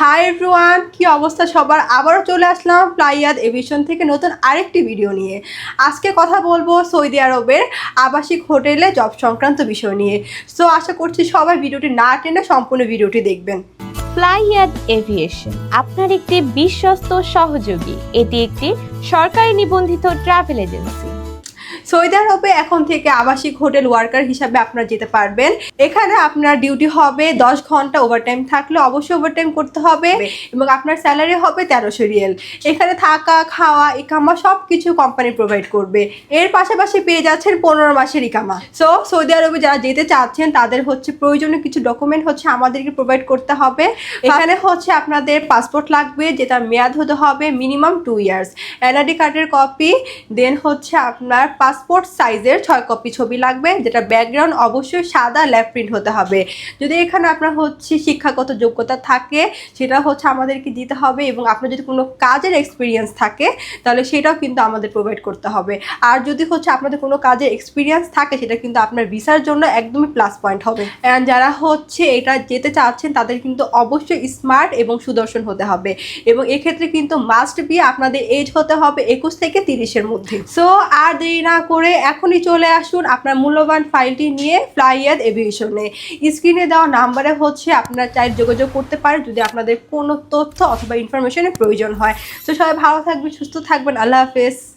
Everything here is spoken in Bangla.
হাই এভরিওয়ান কি অবস্থা সবার? আবারও চলে আসলাম প্লাইয়াদ এভিশন থেকে নতুন আরেকটি ভিডিও নিয়ে। আজকে কথা বলব সৌদি আরবের আবাসিক হোটেলে জব সংক্রান্ত বিষয় নিয়ে। সো আশা করছি সবাই ভিডিওটি না টেনে সম্পূর্ণ ভিডিওটি দেখবেন। ফ্লাইয়াদ এভিয়েশন, আপনার একটি বিশ্বস্ত সহযোগী। এটি একটি সরকারি নিবন্ধিত ট্রাভেল এজেন্সি সৌদি আরবে এখন থেকে আবাসিক হোটেল ওয়ার্কার হিসাবে আপনারা যেতে পারবেন। এখানে আপনার ডিউটি হবে দশ ঘণ্টা ওভারটাইম থাকলে অবশ্যই ওভারটাইম করতে হবে এবং আপনার স্যালারি হবে তেরোশো রিয়েল। এখানে থাকা খাওয়া ইকামা সব কিছু কোম্পানি প্রোভাইড করবে। এর পাশাপাশি পেয়ে যাচ্ছেন পনেরো মাসের ইকামা। সো সৌদি আরবে যারা যেতে চাচ্ছেন তাদের হচ্ছে প্রয়োজনীয় কিছু ডকুমেন্ট হচ্ছে আমাদেরকে প্রোভাইড করতে হবে। এখানে হচ্ছে আপনাদের পাসপোর্ট লাগবে যেটা মেয়াদ হতে হবে মিনিমাম টু ইয়ার্স এনআইডি কার্ডের কপি দেন হচ্ছে আপনার পাসপোর্ট সাইজের ছয় কপি ছবি লাগবে, যেটা ব্যাকগ্রাউন্ড অবশ্যই সাদা ল্যাপ প্রিন্ট হতে হবে। যদি এখানে আপনার হচ্ছে শিক্ষাগত যোগ্যতা থাকে, সেটা হচ্ছে আমাদেরকে দিতে হবে এবং আপনার যদি কোনো কাজের এক্সপিরিয়েন্স থাকে, তাহলে সেটাও কিন্তু আমাদের প্রোভাইড করতে হবে। আর যদি হচ্ছে আপনাদের কোনো কাজের এক্সপিরিয়েন্স থাকে, সেটা কিন্তু আপনার ভিসার জন্য একদমই প্লাস পয়েন্ট হবে। And যারা হচ্ছে এটা যেতে চাচ্ছেন, তাদের কিন্তু অবশ্যই স্মার্ট এবং সুদর্শন হতে হবে। এবং এক্ষেত্রে কিন্তু মাস্ট বি আপনাদের এজ হতে হবে একুশ থেকে তিরিশের মধ্যে। সো আর দেরি না করে এখনই চলে আসুন আপনার মূল্যবান ফাইলটি নিয়ে ফ্লাইয়াদ এভিয়েশনে। স্ক্রিনে দেওয়া নাম্বারে হচ্ছে আপনার চাই যোগাযোগ করতে পারেন যদি আপনাদের কোনো তথ্য অথবা ইনফরমেশনের প্রয়োজন হয়। তো সবাই ভালো থাকবেন, সুস্থ থাকবেন। আল্লাহ হাফেজ।